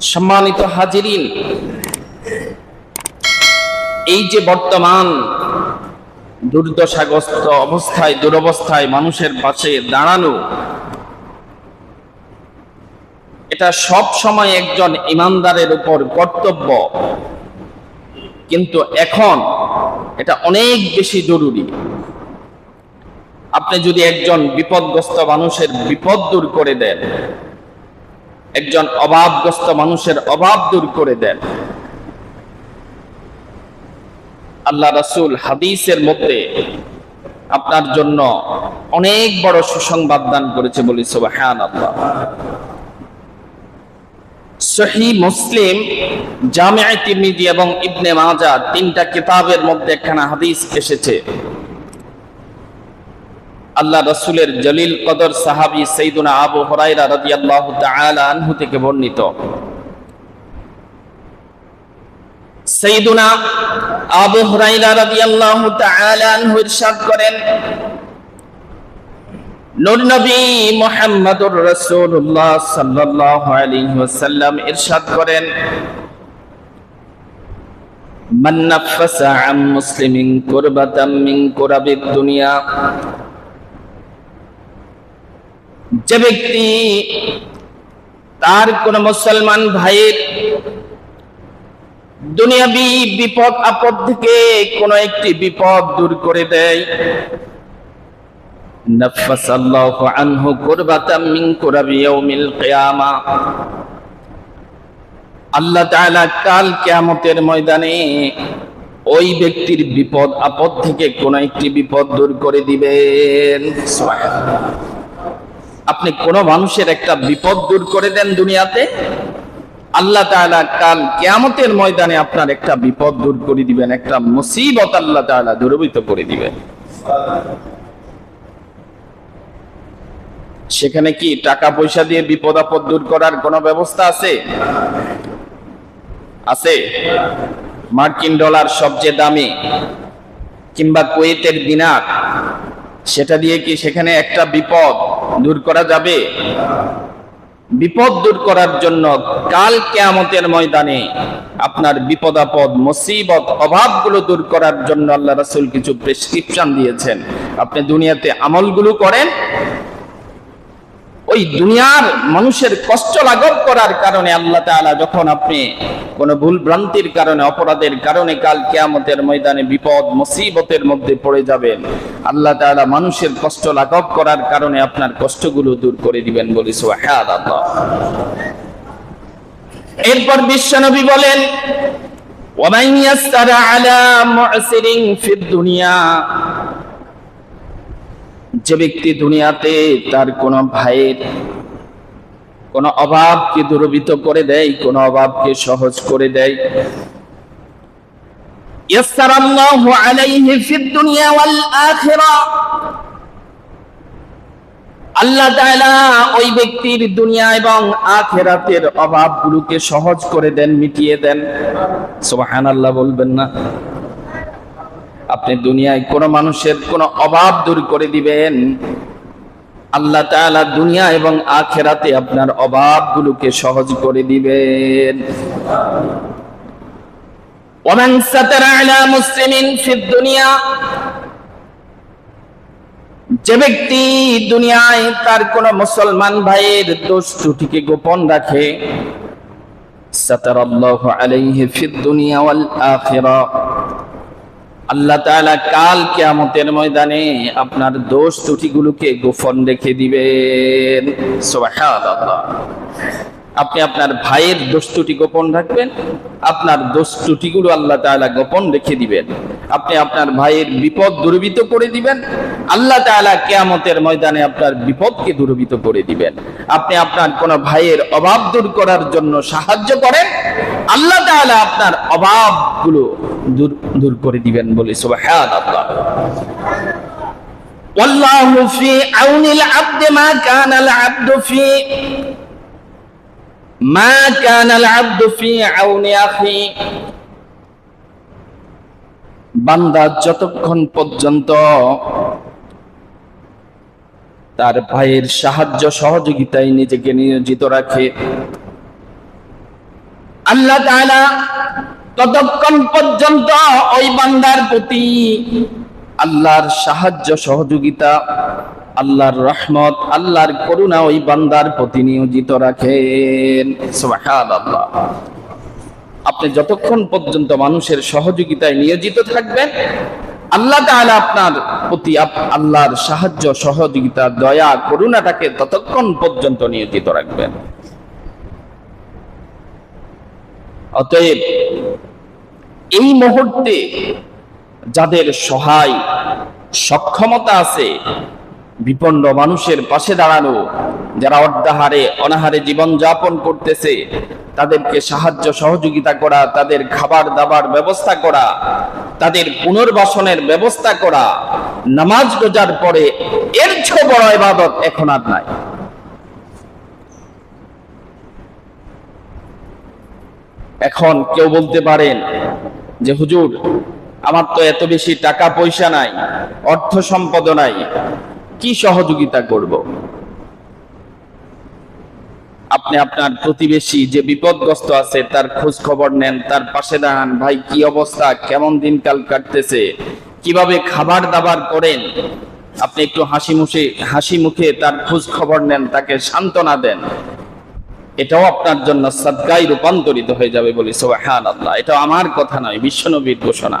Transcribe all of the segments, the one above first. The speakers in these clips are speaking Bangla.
সম্মানিত হাজিরিন, এই যে বর্তমান দুর্দশাগ্রস্ত অবস্থায়, দুরবস্থায় মানুষের পাশে দাঁড়ানো, এটা সব সময় একজন ইমানদারের উপর কর্তব্য। কিন্তু এখন এটা অনেক বেশি জরুরি। আপনি যদি একজন বিপদগ্রস্ত মানুষের বিপদ দূর করে দেন একজন অভাবগ্রস্ত মানুষের অভাব দূর করে দেন। আল্লাহ রাসূল হাদিসের মধ্যে আপনার জন্য অনেক বড় সুসংবাদ দান করেছে বলি জামিয়া তিরমিজি এবং ইবনে মাজা তিনটা কিতাবের মধ্যে একখানা হাদিস এসেছে। আল্লাহ রসুলের জলিল কদর সাহাবি সৈদুনা আবু হরাইরা রাদিয়াল্লাহু আনহু থেকে বর্ণিত। নূর নবী মুহাম্মদুর ওয়াসাল্লাম ইরশাদ করেন কুরাবিদ দুনিয়া যে ব্যক্তি তার কোন মুসলমান ভাইয়ের দুনিয়াবি বিপদ আপদ থেকে কোন একটি বিপদ দূর করে দেয়। নাফাসাল্লাহু আনহু কুরবাতাম মিন আল্লাহ তাআলা কাল কিয়ামতের ময়দানে ওই ব্যক্তির বিপদ আপদ থেকে কোন একটি বিপদ দূর করে দিবেন। আপনি কোন মানুষের একটা বিপদ দূর করে দেন দুনিয়াতে, আল্লাহ কাল কিয়ামতের ময়দানে আপনার একটা বিপদ দূর করে দিবেন, একটা মুসিবত আল্লাহ তাআলা দূরীভূত করে দিবেন। সেখানে কি টাকা পয়সা দিয়ে বিপদ আপদ দূর করার কোন ব্যবস্থা আছে? আছে। মার্কিন ডলার সবচেয়ে দামি, কিংবা কুয়েতের দিনার, সেটা দিয়ে কি সেখানে একটা বিপদ? দূর করা যাবে। বিপদ দূর করার জন্য কাল কেয়ামতের ময়দানে আপনার বিপদ, আপদ, মুসিবত, অভাবগুলো দূর করার জন্য আল্লাহ রাসূল কিছু প্রেসক্রিপশন দিয়েছেন। আপনি দুনিয়াতে আমলগুলো করেন। ওই দুনিয়ার মানুষের কষ্ট লাঘব করার কারণে আল্লাহ তাআলা যখন আপনি কোন ভুল ভ্রান্তির কারণে, অপরাধের কারণে কাল কেয়ামতের ময়দানে বিপদ, মুসিবতের মধ্যে পড়ে যাবেন। আল্লাহ তাআলা মানুষের কষ্ট লাঘব করার কারণে আপনার কষ্টগুলো দূর করে দিবেন বলি এরপর বলেন মু'সিরিন ফিদ দুনিয়া। যে ব্যক্তি দুনিয়াতে তার কোন ভাইয়ের কোন অভাবকে দূরীভূত করে দেয়, কোন অভাবকে সহজ করে দেয় ইয়াসসারাল্লাহু আলাইহি ফিদ দুনিয়া ওয়াল আখিরা আল্লাহ তাআলা ওই ব্যক্তির দুনিয়া এবং আখিরাতের অভাবগুলোকে সহজ করে দেন, মিটিয়ে দেন। সুবহানাল্লাহ বলবেন না। আপনি দুনিয়ায় কোন মানুষের কোন অভাব দূর করে দিবেন। আল্লাহ তাআলা দুনিয়া এবং আখেরাতে আপনার অভাবগুলোকে সহজ করে দিবেন। ওমান সাতারা আলা মুসলিমিন ফিদ দুনিয়া যে ব্যক্তি দুনিয়ায় তার কোন মুসলমান ভাইয়ের দোষ ত্রুটিকে গোপন রাখে আল্লাহ তাআলা কাল কিয়ামতের ময়দানে আপনার দোষ ত্রুটিগুলোকে গোপন রেখে দিবেন। আপনি আপনার ভাইয়ের দোষ ত্রুটি গোপন রাখবেন আপনার দোষ ত্রুটিগুলো আল্লাহ তাআলা গোপন রেখে দিবেন আপনি আপনার ভাইয়ের বিপদ দূরীভূত করে দিবেন আল্লাহ তাআলা কিয়ামতের ময়দানে আপনার বিপদকে দূরীভূত করে দিবেন আপনি আপনার কোন ভাইয়ের অভাব দূর করার জন্য সাহায্য করেন আল্লাহ তাআলা আপনার অভাবগুলো দূর দূর করে দিবেন বলে সুবহানাল্লাহ والله في عون العبد ما كان العبد في বান্দা যতক্ষণ পর্যন্ত তার ভাইয়ের সাহায্য সহযোগিতায় নিজেকে নিয়োজিত রাখে, আল্লাহ ততক্ষণ পর্যন্ত ওই বান্দার প্রতি আল্লাহর সাহায্য সহযোগিতা আল্লাহর রহমত, আল্লাহর করুণা ওই বান্দার প্রতি নিয়োজিত রাখেন। সুবহানাল্লাহ। আপনি যতক্ষণ পর্যন্ত মানুষের সহযোগিতায় নিয়োজিত থাকবেন, আল্লাহ তাআলা আপনার প্রতি আল্লাহর সাহায্য, সহযোগিতা, দয়া, করুণাটাকে ততক্ষণ পর্যন্ত নিয়োজিত রাখবেন। অতএব, এই মুহূর্তে যাদের সহায়, সক্ষমতা আছে বিপন্ন মানুষের পাশে দাঁড়ানো, যারা অর্ধাহারে, অনাহারে জীবন যাপন করতেছে, তাদেরকে সাহায্য, সহযোগিতা করা, তাদের খাবার দাবার ব্যবস্থা করা, তাদের পুনর্বাসনের ব্যবস্থা করা, নামাজ রোজার পরে এর চেয়ে বড় ইবাদত এখন আর নাই। এখন কেউ বলতে পারেন যে, হুজুর, আমার তো এত বেশি টাকা পয়সা নাই অর্থ সম্পদ নাই কি সহযোগিতা করব? আপনি আপনার প্রতিবেশী যে বিপদগ্রস্ত আছে, তার খোঁজ খবর নেন, তার পাশে দাঁড়ান, ভাই, কি অবস্থা? কেমন দিনকাল কাটতেছে? কীভাবে খাবার দাবার করেন? আপনি একটু হাসি মুখে হাসি মুখে তার খোঁজ খবর নেন, তাকে সান্ত্বনা দেন। এটাও আপনার জন্য সদকায় রূপান্তরিত হয়ে যাবে বলি সোহান আল্লাহ এটা আমার কথা নয়, বিশ্বনবীর ঘোষণা।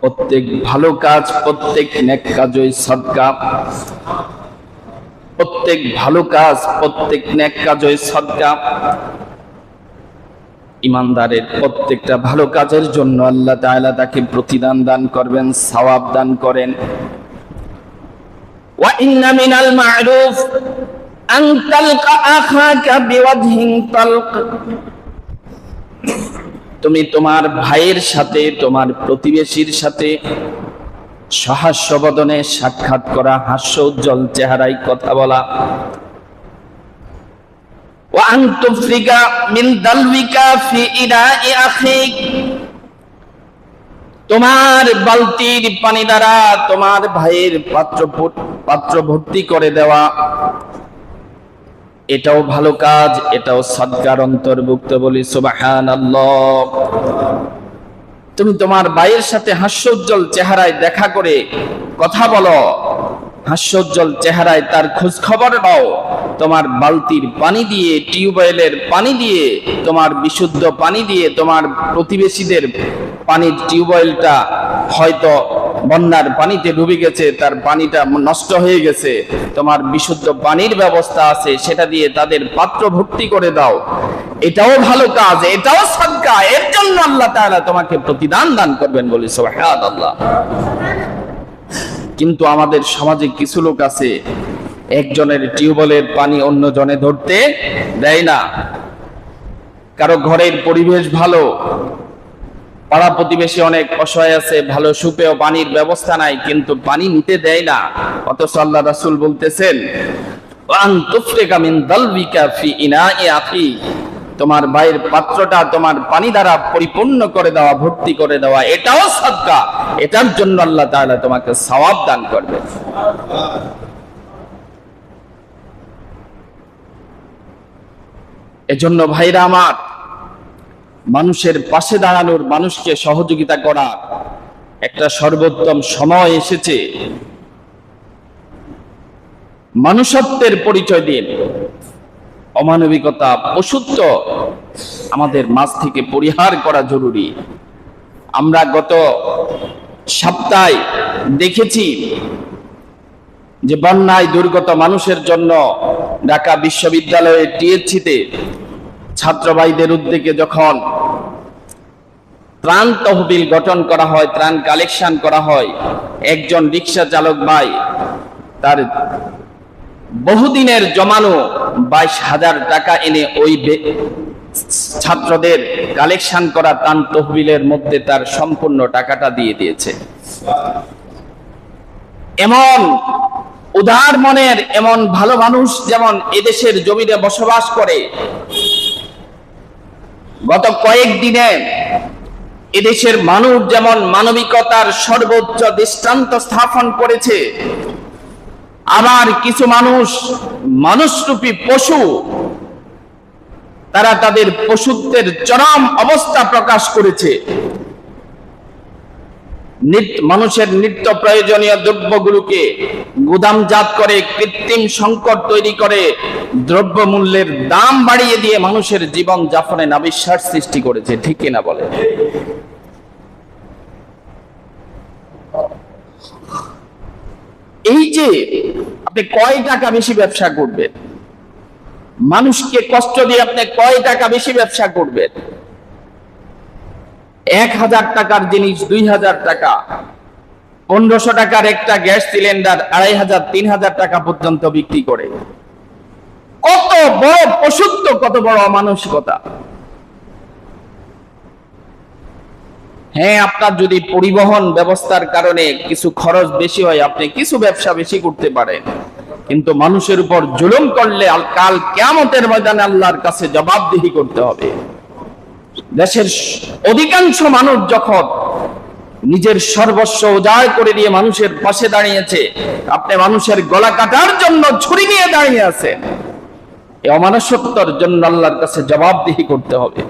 প্রত্যেক ভালো কাজ, প্রত্যেক নেক কাজই সদকা। প্রত্যেক ভালো কাজ, প্রত্যেক নেক কাজই সদকা। ইমানদারের প্রত্যেকটা ভালো কাজের জন্য আল্লাহ তাআলা তাকে প্রতিদান দান করবেন, সওয়াব দান করেন। ওয়া ইন্না মিনাল মা'রুফ আন তালকা আখাকা বিওয়াজহিন তালক। তুমি তোমার ভাইয়ের সাথে, তোমার প্রতিবেশীর সাথে সহাস্যবদনে সাক্ষাৎ করা হাস্য উজ্জ্বল চেহারায় কথা বলা। তোমার বালতির পানি দ্বারা তোমার ভাইয়ের পাত্র পাত্র ভর্তি করে দেওয়া। এটাও ভালো কাজ, এটাও সৎকার অন্তর্ভুক্ত বলি সুবাহান তুমি তোমার বাইয়ের সাথে হাস্যোজ্জ্বল চেহারায় দেখা করে কথা বলো, হাস্যোজ্জ্বল চেহারায় তার খোঁজ খবর নাও। তোমার বালতির পানি দিয়ে, টিউবওয়েলের পানি দিয়ে, তোমার বিশুদ্ধ পানি দিয়ে, তোমার প্রতিবেশীদের পানির টিউবওয়েলটা হয়তো বন্যার পানিতে ডুবে গেছে, তার পানিটা নষ্ট হয়ে গেছে, তোমার বিশুদ্ধ পানির ব্যবস্থা আছে, সেটা দিয়ে তাদের পাত্র ভর্তি করে দাও। এটাও ভালো কাজ, এটাও সদকা এর জন্য আল্লাহ তাআলা তোমাকে প্রতিদান দান করবেন বলি, সুবহানাল্লাহ। কিন্তু আমাদের সমাজে কিছু লোক আছে একজনের টিউবওয়েলের পানি অন্য জনে ধরতে দেয় না। কারও ঘরের পরিবেশ ভালো, পাড়া প্রতিবেশী অনেক অসহায় আছে, ভালো সুপেয় পানির ব্যবস্থা নাই, কিন্তু পানি নিতে দেয় না। অথচ আল্লাহ রাসুল বলতেছেন তোমার ভাইয়ের পাত্রটা তোমার পানি দ্বারা পরিপূর্ণ করে দেওয়া, ভর্তি করে দেওয়া, এটাও সদকা। এটার জন্য আল্লাহ তাআলা তোমাকে সওয়াব দান করবে। এজন্য ভাইরা আমার, মানুষের পাশে দাঁড়ানোর মানুষকে সহযোগিতা করা একটা সর্বোত্তম সময় এসেছে। মানুষত্বের পরিচয় দিন। অমানবিকতা পশুত্ব আমাদের মাছ থেকে পরিহার করা জরুরি। আমরা গত সপ্তাহে দেখেছি যে বন্যায় দুর্গত মানুষের জন্য ঢাকা বিশ্ববিদ্যালয়ের টিএসসিতে ছাত্র ভাইদের উদ্যোগে যখন ত্রাণ তহবিল গঠন করা হয়, ত্রাণ কালেকশন করা হয়, একজন রিক্সা চালক ভাই তার বহুদিনের জমানো বাইশ হাজার টাকা এনে ওই ছাত্রদের কালেকশন করা ত্রাণ তহবিলের মধ্যে তার সম্পূর্ণ টাকাটা দিয়ে দিয়েছে। এমন উদার মনের, এমন ভালো মানুষ যেমন এদেশের জমিতে বসবাস করে গত কয়েকদিনে এদেশের মানুষ যেমন মানবিকতার সর্বোচ্চ দৃষ্টান্ত স্থাপন করেছে, আবার কিছু মানুষ মানুষরূপী পশু, তারা তাদের পশুত্বের চরম অবস্থা প্রকাশ করেছে। মানুষের নিত্য প্রয়োজনীয় দ্রব্যগুলোকে গুদামজাত করে, কৃত্রিম সংকট তৈরি করে দ্রব্য মূল্যের দাম বাড়িয়ে দিয়ে মানুষের জীবন যাপনে নাবিশ্বাস সৃষ্টি করেছে, ঠিক কিনা বলে? এই যে আপনি কয় টাকা বেশি ব্যবসা করবেন? মানুষকে কষ্ট দিয়ে আপনি কয় টাকা বেশি ব্যবসা করবেন? এক হাজার টাকার জিনিস দুই হাজার টাকা। পনেরোশো টাকার একটা গ্যাস সিলিন্ডার আড়াই হাজার, তিন হাজার টাকা পর্যন্ত বিক্রি করে। কত বড় কত বড় অমানসিকতা। হ্যাঁ আপনার যদি পরিবহন ব্যবস্থার কারণে কিছু খরচ বেশি হয়, আপনি কিছু ব্যবসা বেশি করতে পারেন। কিন্তু মানুষের উপর জুলুম করলে কাল কেয়ামতের ময়দানে আল্লাহর কাছে জবাবদিহি করতে হবে। দেশের অধিকাংশ মানুষ যখন নিজের সর্বস্ব উজাড় করে দিয়ে মানুষের পাশে দাঁড়িয়েছে, আপনি মানুষের গলা কাটার জন্য ছুরি নিয়ে দাঁড়িয়ে আছেন। এই অমানসত্বর জন্য আল্লাহর কাছে জবাবদিহি করতে হবে।